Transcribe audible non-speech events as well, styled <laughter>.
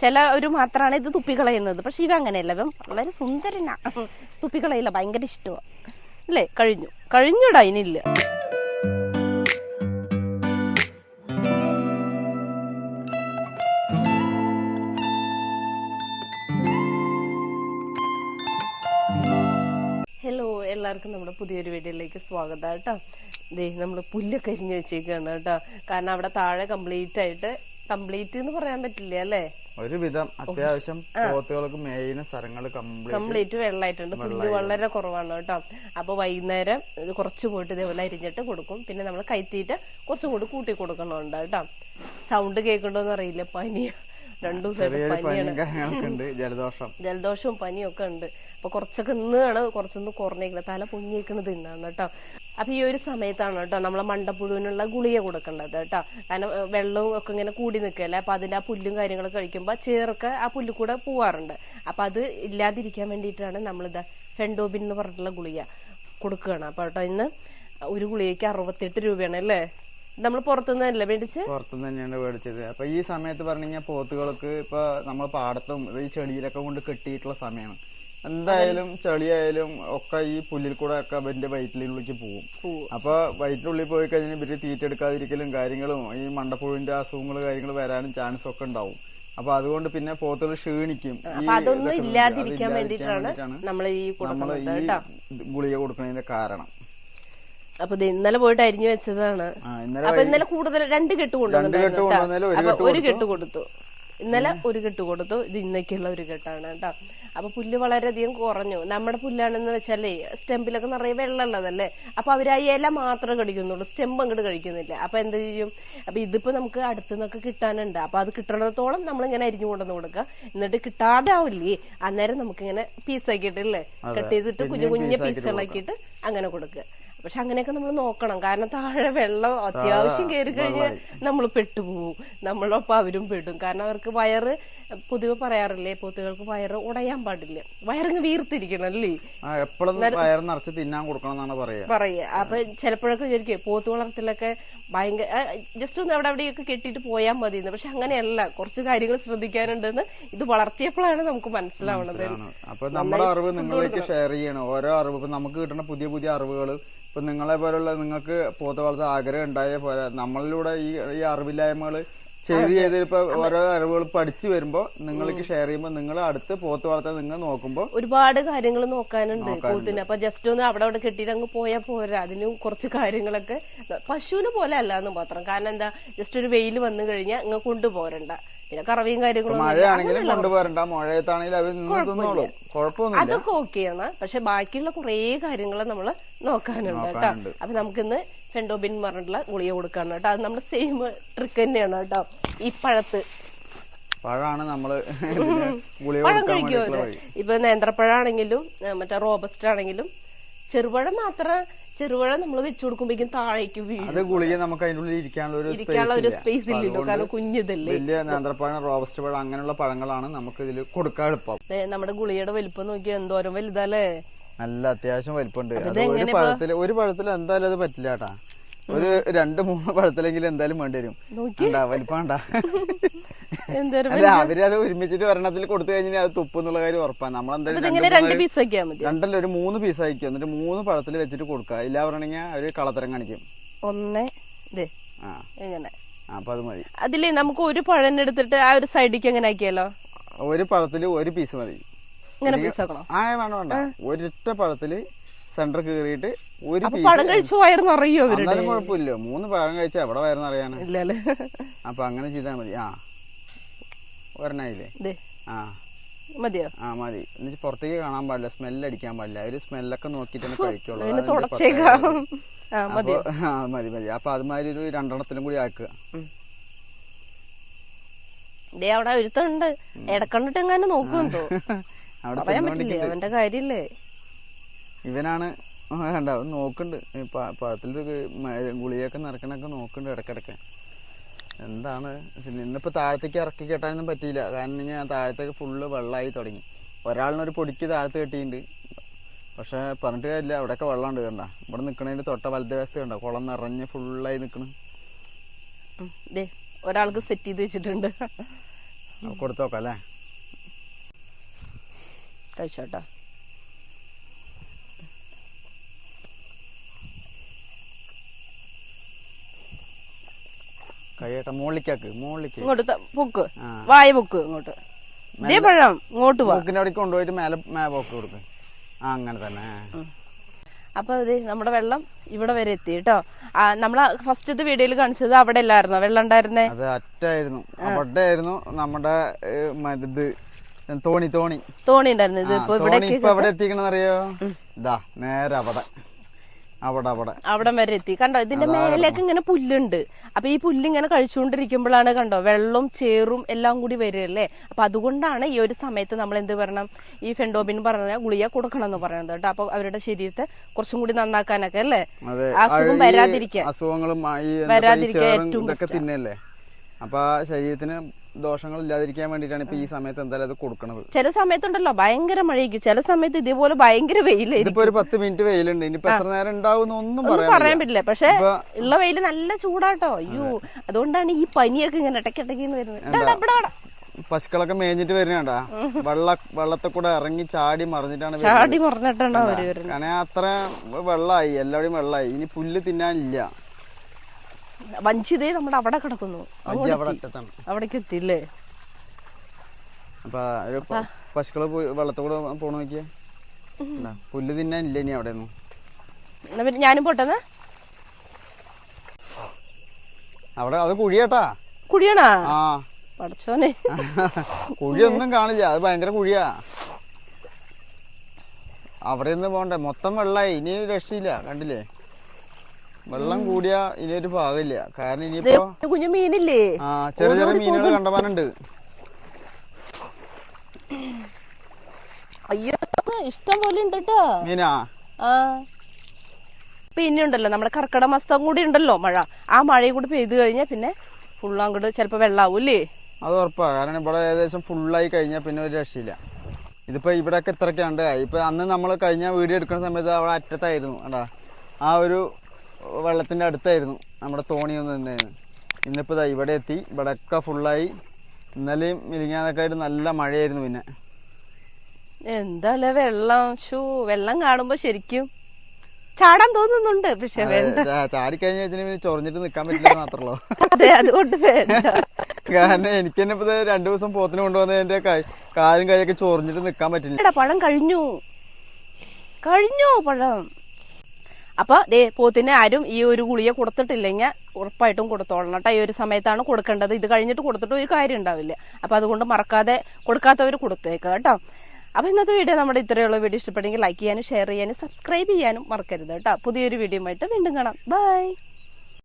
ചില ഒരു മാത്രമാണ് ഇത് തുപ്പിക്കളയുന്നത്. പക്ഷെ ഇവ അങ്ങനെയല്ല. ഇവൻ വളരെ സുന്ദരനാ. തുപ്പിക്കളയില്ല. ഭയങ്കര ഇഷ്ടമാണ് അല്ലേ? കഴിഞ്ഞു. കഴിഞ്ഞൂടാ ഇനിയില്ല ഹലോ എല്ലാവർക്കും നമ്മുടെ പുതിയൊരു വീഡിയോയിലേക്ക് സ്വാഗതം കേട്ടോ. ദേ നമ്മൾ പുല്ലൊക്കെ അരിഞ്ഞ് വെച്ചേക്കാണ് കേട്ടോ. കാരണം അവിടെ താഴെ കംപ്ലീറ്റ് ആയിട്ട് കംപ്ലീറ്റ് എന്ന് പറയാൻ പറ്റില്ല അല്ലേ? ഒരുവിധം അത്യാവശ്യം പോത്തുകൾക്ക് മെയിൻ സ്ഥലങ്ങൾ കംപ്ലീറ്റ് വെള്ളമായിട്ടുണ്ട്. പുല്ല് വളരെ കുറവാണ് കേട്ടോ. അപ്പൊ വൈകുന്നേരം ഇത് കുറച്ച് പോയിട്ട് ഇതേപോലെ അരിഞ്ഞിട്ട് കൊടുക്കും. പിന്നെ നമ്മൾ കൈത്തീറ്റ കുറച്ചും കൂടി കൂട്ടി കൊടുക്കണുണ്ട് കേട്ടോ. സൗണ്ട് കേൾക്കണ്ടോന്ന് അറിയില്ല. പനി. രണ്ടു പനിയാണ്. ജലദോഷം. ജലദോഷവും പനിയൊക്കെ ഉണ്ട്. അപ്പൊ കുറച്ചൊക്കെ ഇന്നാണ് കുറച്ചൊന്ന് കുറഞ്ഞേക്കുന്നത് തല പൊങ്ങിയേക്കുന്നത് ഇന്നാണ് കേട്ടോ. അപ്പൊ ഈ ഒരു സമയത്താണ് കേട്ടോ നമ്മളെ മണ്ടപ്പുഴുവിനുള്ള ഗുളിക കൊടുക്കേണ്ടത് കേട്ടോ. കാരണം വെള്ളവും ഒക്കെ ഇങ്ങനെ കൂടി നിൽക്കുകയല്ലേ? അപ്പൊ അതിന്റെ ആ പുല്ലും കാര്യങ്ങളൊക്കെ കഴിക്കുമ്പോൾ ചേർക്ക് ആ പുല്ല് കൂടെ പോവാറുണ്ട്. അപ്പൊ അത് ഇല്ലാതിരിക്കാൻ വേണ്ടിയിട്ടാണ് നമ്മളിത് ഫെൻഡോബിൻ എന്ന് പറഞ്ഞിട്ടുള്ള ഗുളിക കൊടുക്കുകയാണ്. അപ്പൊ കേട്ടോ ഇന്ന് ഒരു ഗുളികയ്ക്ക് അറുപത്തെട്ട് രൂപയാണ് അല്ലേ? നമ്മൾ പുറത്തുനിന്നല്ലേ മേടിച്ച്? പുറത്തുനിന്ന് തന്നെയാണ് മേടിച്ചത്. അപ്പൊ ഈ സമയത്ത് പറഞ്ഞു കഴിഞ്ഞാൽ പോത്തുകൾക്ക് ഇപ്പൊ നമ്മൾ പാടത്തും ഈ ചെടിയിലൊക്കെ കൊണ്ട് കെട്ടിയിട്ടുള്ള സമയമാണ് എന്തായാലും ചെളിയായാലും ഒക്കെ ഈ പുല്ലിൽ കൂടെ ഒക്കെ അവന്റെ വയറ്റിലുള്ളിലേക്ക് പോകും. അപ്പൊ വയറ്റിനുള്ളിൽ പോയി കഴിഞ്ഞാൽ ഇവർ തീറ്റെടുക്കാതിരിക്കലും കാര്യങ്ങളും ഈ മണ്ടപ്പുഴുവിന്റെ അസുഖങ്ങൾ കാര്യങ്ങൾ വരാനും ചാൻസ് ഒക്കെ ഉണ്ടാവും. അപ്പൊ അതുകൊണ്ട് പിന്നെ പോത്തുകൾ ക്ഷീണിക്കും. അതൊന്നും ഇല്ലാതിരിക്കാൻ വേണ്ടിയിട്ടാണ് നമ്മൾ ഈ ഗുളിക കൊടുക്കുന്നതിന്റെ കാരണം. അപ്പൊ ഇന്നലെ പോയിട്ട് അരിഞ്ഞു വെച്ചതാണ്. ഇന്നലെ അപ്പൊ ഇന്നലെ കൂടുതൽ രണ്ട് കെട്ട് കൊണ്ടു ഒരു കെട്ട് കൊടുത്തു. ഇന്നലെ ഒരു കെട്ട് കൊടുത്തു ഇത് ഇന്നേക്കുള്ള ഒരു കെട്ടാണ് കേട്ടോ. അപ്പൊ പുല്ല് വളരെയധികം കുറഞ്ഞു. നമ്മുടെ പുല്ലാണെന്ന് വെച്ചാലേ സ്റ്റെമ്പിലൊക്കെ നിറയെ വെള്ളമുള്ളതല്ലേ? അപ്പൊ അവർ ആ ഇല മാത്രമേ കടിക്കുന്നുള്ളൂ സ്റ്റെമ്പ് അങ്ങോട്ട് കഴിക്കുന്നില്ല. അപ്പൊ എന്ത് ചെയ്യും? അപ്പൊ ഇതിപ്പോ നമുക്ക് അടുത്തുനിന്നൊക്കെ കിട്ടാനുണ്ട്. അപ്പൊ അത് കിട്ടണത്തോളം നമ്മൾ ഇങ്ങനെ അരിഞ്ഞു കൊണ്ടുവന്ന് കൊടുക്കുക. എന്നിട്ട് കിട്ടാതെ ആവില്ലേ അന്നേരം നമുക്കിങ്ങനെ പീസാക്കിയിട്ടില്ലേ കട്ട് ചെയ്തിട്ട് കുഞ്ഞു കുഞ്ഞു പീസുകളാക്കിയിട്ട് അങ്ങനെ കൊടുക്കുക. പക്ഷെ അങ്ങനെയൊക്കെ നമ്മൾ നോക്കണം. കാരണം താഴെ വെള്ളം അത്യാവശ്യം കയറി കഴിഞ്ഞാൽ നമ്മൾ പെട്ടുപോകും നമ്മളൊപ്പം അവരും പെടും. കാരണം അവർക്ക് വയറ് പൊതുവെ പറയാറില്ലേ പോത്തുകൾക്ക് വയറ് ഉടയാൻ പാടില്ല. വയറിങ് വീർത്തിരിക്കണം അല്ലേ? എപ്പോഴും നിറച്ച് തിന്നാൻ കൊടുക്കണം എന്നാണ് പറയുക പറയുക അപ്പൊ ചിലപ്പോഴൊക്കെ വിചാരിക്കും പോത്ത് വളർത്തലൊക്കെ ഭയങ്കര ജസ്റ്റ് ഒന്ന് അവിടെ അവിടെയൊക്കെ കെട്ടിയിട്ട് പോയാൽ മതി പക്ഷെ അങ്ങനെയല്ല. കുറച്ച് കാര്യങ്ങൾ ശ്രദ്ധിക്കാനുണ്ടെന്ന് ഇത് വളർത്തിയപ്പോഴാണ് നമുക്ക് മനസ്സിലാവുന്നത്. അപ്പൊ നമ്മുടെ അറിവ് നിങ്ങളിലേക്ക് ഷെയർ ചെയ്യണം. ഓരോ അറിവ് നമുക്ക് കിട്ടുന്ന പുതിയ പുതിയ അറിവുകൾ ഇപ്പൊ നിങ്ങളെ പോലുള്ള നിങ്ങൾക്ക് പോത്ത് വളർത്താൻ ആഗ്രഹം ഉണ്ടായ പോലെ നമ്മളിലൂടെ ഈ ഈ അറിവില്ലായ്മകൾ ചെയ്ത് ചെയ്ത് ഇപ്പൊ ഓരോ അറിവുകൾ പഠിച്ചു വരുമ്പോ നിങ്ങൾക്ക് ഷെയർ ചെയ്യുമ്പോൾ നിങ്ങൾ അടുത്ത് പോത്ത് വളർത്താൻ നിങ്ങൾ നോക്കുമ്പോൾ ഒരുപാട് കാര്യങ്ങൾ നോക്കാനുണ്ട് പോത്തിന്. അപ്പൊ ജസ്റ്റ് ഒന്ന് അവിടെ അവിടെ കെട്ടിയിട്ട് അങ്ങ് പോയാൽ പോരാ. അതിന് കുറച്ച് കാര്യങ്ങളൊക്കെ. പശുവിന് പോലെ അല്ല എന്ന് മാത്രം. കാരണം എന്താ? ജസ്റ്റ് ഒരു വെയിൽ വന്നു കഴിഞ്ഞാൽ അങ്ങ് കൊണ്ടുപോരണ്ട പിന്നെ കറവിയും കാര്യങ്ങളും. മഴയാണെങ്കിലും കൊണ്ടുപോരണ്ട മഴയത്താണെങ്കിലും അവർ അതൊക്കെ ഓക്കെയാണ് പക്ഷെ ബാക്കിയുള്ള കുറേ കാര്യങ്ങൾ നമ്മൾ നോക്കാനുണ്ട് കേട്ടോ. അപ്പൊ നമുക്കിന്ന് ഫെൻഡോബിൻ പറഞ്ഞിട്ടുള്ള ഗുളിക കൊടുക്കാണ് കേട്ടോ. അത് നമ്മുടെ സെയിം ട്രിക്ക് തന്നെയാണ് കേട്ടോ. ഈ പഴത്ത്. പഴമാണ് നമ്മൾ <laughs> പഴം കഴിക്കുമോ ഇപ്പൊ നേന്ത്രപ്പഴാണെങ്കിലും മറ്റേ റോബസ്റ്റ് ആണെങ്കിലും ചെറുപഴം മാത്രം ചെറുപഴം നമ്മൾ വെച്ചു കൊടുക്കുമ്പോഴേക്കും താഴേക്ക് വീഴും. അത് ഗുളിക നമുക്ക് അതിന്റെ ഉള്ളിൽ ഇരിക്കാനുള്ള ഒരു ഇരിക്കാനുള്ള ഒരു സ്പേസ് ഇല്ലല്ലോ. കാരണം കുഞ്ഞിതല്ലേ. വലിയ നേന്ത്രപ്പഴം റോബസ്റ്റ് പഴം അങ്ങനെയുള്ള പഴങ്ങളാണ് നമുക്ക് ഇതിൽ കൊടുക്കാൻ എളുപ്പം. ദേ, നമ്മുടെ ഗുളിയുടെ വലിപ്പം നോക്കിയാൽ എന്തോരം വലുതല്ലേ? നല്ല അത്യാവശ്യം വലിപ്പമുണ്ട് അത് ഒരു പഴത്തിൽ ഒരു പഴത്തിൽ എന്തായാലും അത് പറ്റില്ല കേട്ടാ. ഒരു രണ്ട് മൂന്ന് പഴത്തിലെങ്കിലും എന്തായാലും വേണ്ടി വരും. ഉണ്ടാ വലിപ്പം ഉണ്ടാ <laughs> അവർ അത് ഒരുമിച്ചിട്ട് ഒരെണ്ണത്തിൽ കൊടുത്തു കഴിഞ്ഞാൽ അത് തുപ്പ് എന്നുള്ള കാര്യം ഉറപ്പാണ്. നമ്മളെന്തായാലും രണ്ട് പീസ് ആക്കിയാൽ മതി? രണ്ടല്ല ഒരു മൂന്ന് പീസ് ആയിരിക്കും എന്നിട്ട് മൂന്ന് പഴത്തിൽ വെച്ചിട്ട് കൊടുക്കുക. ഇല്ല പറയണെങ്കിൽ അവർ കളത്തരം കാണിക്കും. ഒന്ന് ഇതേ അപ്പൊ അത് മതി. അതിൽ നമുക്ക് ഒരു പഴം എടുത്തിട്ട് ആ ഒരു സൈഡിലേക്ക് എങ്ങനെ ആക്കിയാലോ? ഒരു പഴത്തിൽ ഒരു പീസ് മതി. ഇങ്ങനെ പീസ് ആക്കണോ? ആ വേണ്ട വേണ്ട. ഒരൊറ്റ പഴത്തിൽ സെന്റർ കീറിയിട്ട് ഒരു പഴം കഴിച്ചു വയറുന്ന് അറിയോ അവരുടെ എന്നാലും കുഴപ്പമില്ല മൂന്ന് പഴം കഴിച്ചാ എവിടെ അറിയാനാ ഇല്ലല്ലേ? അപ്പൊ അങ്ങനെ ചെയ്താൽ മതി. ആ. ഒരെണ്ണയില്ലേ? ആ. മതിയോ? ആ മതി. എന്നിട്ട് പുറത്തേക്ക് കാണാൻ പാടില്ല. സ്മെല്ല് അടിക്കാൻ പാടില്ല. ഒരു സ്മെല്ലൊക്കെ നോക്കിട്ട് കഴിക്കുള്ളൂ. മതി മതി. അപ്പൊ അതുമാതിരി ഒരു രണ്ടെണ്ണത്തിനും കൂടി ആക്കുക. ദേ അവിടെ ഒരുത്തുണ്ട്. ഇടക്കണ്ടിട്ട് എങ്ങനെ നോക്കും <laughs> പറയാൻ. പറ്റില്ലേ? അവന്റെ കാര്യല്ലേ? ഇവനാണ് ആ, കണ്ടോ അവൻ നോക്കുന്നുണ്ട്. ഈ പ- പഴത്തിൽ ഗുളിയൊക്കെ നിറക്കണൊക്കെ നോക്കുന്നുണ്ട് ഇടക്കിടക്ക് എന്താണ്? ഇന്നിപ്പോൾ ഇന്നിപ്പോ താഴത്തേക്ക് ഇറക്കി കെട്ടാനൊന്നും പറ്റിയില്ല. കാരണം ഞാൻ താഴത്തേക്ക് ഫുള്ള് വെള്ളമായി തുടങ്ങി. ഒരാളിനൊരു പൊടിക്ക് താഴത്ത് കെട്ടിയിട്ടുണ്ട് പക്ഷേ പറഞ്ഞിട്ട് കാര്യമില്ല. അവിടെയൊക്കെ വെള്ളമുണ്ട് കണ്ട. ഇവിടെ നിൽക്കണതിന്റെ തൊട്ട വലതുവശത്ത് കണ്ട. കുളം നിറഞ്ഞ് ഫുള്ളായി നിൽക്കണ് ഒരാൾക്ക് സെറ്റ് ചെയ്ത് വെച്ചിട്ടുണ്ട്. കൊടുത്തോക്കാം അല്ലേ? കഴിച്ചോട്ടോ. കഴിയട്ടെ മുകളിലേക്കാക്ക് മുകളിലേക്ക് ഇങ്ങോട്ട് പൊക്ക്. വായ പൊക്ക് ഇങ്ങോട്ട്. ഇതേ പഴം ഇങ്ങോട്ട് മൂക്കിന്റെ അവിടേക്ക് കൊണ്ടുപോയിട്ട് മേലെ മേ പോക്ക് കൊടുക്ക്. ആ അങ്ങനെ തന്നെ. അപ്പൊ ഇത് നമ്മുടെ വെള്ളം ഇവിടെ വരെ എത്തി കേട്ടോ. നമ്മളെ ഫസ്റ്റത്തെ വീഡിയോയിൽ കാണിച്ചത് അവിടെ അല്ലായിരുന്നോ? വെള്ളം ഉണ്ടായിരുന്നേ? അത് അറ്റായിരുന്നു അവിടെ ആയിരുന്നു നമ്മുടെ മരുത് തോണി തോണി. തോണി ഉണ്ടായിരുന്നു ഇത്? ഇപ്പൊ ഇവിടെ എത്തിക്കണെന്നറിയോ ഇതാ നേരെ അവിടെ. അവിടെ അവിടെ. അവിടം വരെ എത്തി. കണ്ടോ ഇതിന്റെ മേലേക്ക് ഇങ്ങനെ പുല്ലുണ്ട്. അപ്പൊ ഈ പുല്ലിങ്ങനെ കഴിച്ചുകൊണ്ടിരിക്കുമ്പോഴാണ് കണ്ടോ വെള്ളവും ചേറും എല്ലാം കൂടി വരികയല്ലേ അപ്പൊ അതുകൊണ്ടാണ് ഈ ഒരു സമയത്ത് നമ്മൾ എന്ത് പറയണം ഈ ഫെൻഡോബിൻ പറഞ്ഞ ഗുളിക കൊടുക്കണം എന്ന് പറയുന്നത് കേട്ടോ. അപ്പൊ അവരുടെ ശരീരത്തെ കുറച്ചും കൂടി നന്നാക്കാനൊക്കെ അല്ലേ? അസുഖം വരാതിരിക്കുക അസുഖങ്ങളും വരാതിരിക്കാൻ ഏറ്റവും അപ്പൊ ശരീരത്തിന് ദോഷങ്ങൾ ഇല്ലാതിരിക്കാൻ വേണ്ടിട്ടാണ് ഇപ്പൊ ഈ സമയത്ത് എന്തായാലും അത് കൊടുക്കണത്. ചില സമയത്തുണ്ടല്ലോ ഭയങ്കര മഴയ്ക്കും ചില സമയത്ത് ഇതേപോലെ ഭയങ്കര വെയിലായിരിക്കും. ഇതിപ്പോ ഒരു പത്ത് മിനിറ്റ് വെയിലുണ്ട്. ഇനിയിപ്പോ എത്ര നേരം ഉണ്ടാവും ഒന്നും പറയാൻ പറ്റില്ല. പക്ഷെ ഉള്ള വെയിൽ നല്ല ചൂടാട്ടോ. അയ്യോ അതുകൊണ്ടാണ് ഈ പനിയൊക്കെ ഇങ്ങനെ ഇടയ്ക്കിടയ്ക്ക് വരുന്നത്. പശുക്കളൊക്കെ മേഞ്ഞിട്ട് വരുന്നണ്ടാ വെള്ള വെള്ളത്തെ കൂടെ ഇറങ്ങി ചാടി മറിഞ്ഞിട്ടാണ്. ചാടി മറിഞ്ഞിട്ടാണ് കാരണം അത്ര വെള്ളമായി എല്ലാവരും വെള്ളമായി ഇനി പുല്ല് തിന്നാനില്ല. വഞ്ചിതേ നമ്മുടെ അവിടെ കിടക്കുന്നു. അവിടേക്ക് എത്തില്ലേ പശുക്കൾ പോയി പോണ നോക്കിയേ. പുല്ല് തിന്നാനില്ല ഇനി അവിടെ ഒന്നും ഞാനും പോട്ടെന്ന് അവിടെ അത് കുഴിയാട്ടാ. കുഴിയാണാ? ആ. പടച്ചോനെ. കുഴിയൊന്നും കാണില്ല അത് ഭയങ്കര കുഴിയാ. അവിടെ നിന്ന് പോണ്ടേ മൊത്തം വെള്ളായി ഇനി രക്ഷയില്ല കണ്ടില്ലേ? വെള്ളം കൂടിയ ഇനി ഒരു ഭാഗമില്ല. കാരണം ഇനിയിപ്പോ കുഞ്ഞു മീനില്ലേ? ആ ചെറിയ ചെറിയ മീനുകൾ കണ്ടമാനുണ്ട്. അയ്യോ ഇഷ്ടം പോലെ ഉണ്ട് കേട്ടോ മീനാ? ആ. പിന്നെ ഉണ്ടല്ലോ നമ്മുടെ കർക്കിടക മാസം കൂടി ഉണ്ടല്ലോ മഴ. ആ മഴയും കൂടി പെയ്തു കഴിഞ്ഞാൽ പിന്നെ ഫുള്ള് അങ്ങോട്ട് ചിലപ്പോ വെള്ളാവൂല്ലേ? അല്ലേ അത് ഉറപ്പാ. കാരണം ഇവിടെ ഏകദേശം ഫുള്ളായി കഴിഞ്ഞാൽ പിന്നെ ഒരു രക്ഷയില്ല. ഇതിപ്പോ ഇവിടെയൊക്കെ ഇത്രയ്ക്കാണ്ട് ഇപ്പൊ അന്ന് നമ്മൾ കഴിഞ്ഞ വീഡിയോ എടുക്കുന്ന സമയത്ത് അവിടെ അറ്റത്തായിരുന്നു അടാ ആ ഒരു വെള്ളത്തിന്റെ അടുത്തായിരുന്നു. നമ്മുടെ തോണിയൊന്നും തന്നെയായിരുന്നു ഇന്നിപ്പോൾ ഇന്നിപ്പോ ദാ ഇവിടെ എത്തി. ഇവിടെയൊക്കെ ഫുള്ളായി ഇന്നലെയും മിരിങ്ങാതൊക്കെ ആയിട്ട് നല്ല മഴയായിരുന്നു പിന്നെ. എന്താല്ലേ വെള്ളം? ഷൂ വെള്ളം കാണുമ്പോ ശരിക്കും ചാടാൻ തോന്നുന്നുണ്ട്. പക്ഷെ വേണ്ട. ചാടിക്കഴിഞ്ഞ വെച്ചിട്ടുണ്ടെങ്കിൽ ചൊറിഞ്ഞിട്ട് നിക്കാൻ പറ്റില്ല മാത്രമല്ലോ <laughs> അതെ അതുകൊണ്ട് കാരണം എനിക്ക് തന്നെ ഇപ്പൊ രണ്ടു ദിവസം പോത്തിന് കൊണ്ടുവന്നതിന്റെ കൈ- കാലും കൈയൊക്കെ ചൊറിഞ്ഞിട്ട് നിക്കാൻ പറ്റില്ല. പഴം കഴിഞ്ഞു. കഴിഞ്ഞു പഴം. അപ്പൊ ദേ പോത്തിന് ആരും ഈ ഒരു ഗുളിക കൊടുത്തിട്ടില്ലെങ്കിൽ ഉറപ്പായിട്ടും കൊടുത്തോളണം കേട്ടോ. ഈ ഒരു സമയത്താണ് കൊടുക്കേണ്ടത്. ഇത് കഴിഞ്ഞിട്ട് കൊടുത്തിട്ട് ഒരു കാര്യം ഉണ്ടാവില്ല. അപ്പൊ അതുകൊണ്ട് മറക്കാതെ കൊടുക്കാത്തവർ കൊടുത്തേക്കുക കേട്ടോ. അപ്പൊ ഇന്നത്തെ വീഡിയോ നമ്മുടെ ഇത്രയുള്ള വീഡിയോ ഇഷ്ടപ്പെട്ടെങ്കിൽ ലൈക്ക് ചെയ്യാനും ഷെയർ ചെയ്യാനും സബ്സ്ക്രൈബ് ചെയ്യാനും മറക്കരുത് കേട്ടോ. പുതിയൊരു വീഡിയോ ആയിട്ട് വീണ്ടും കാണാം. ബൈ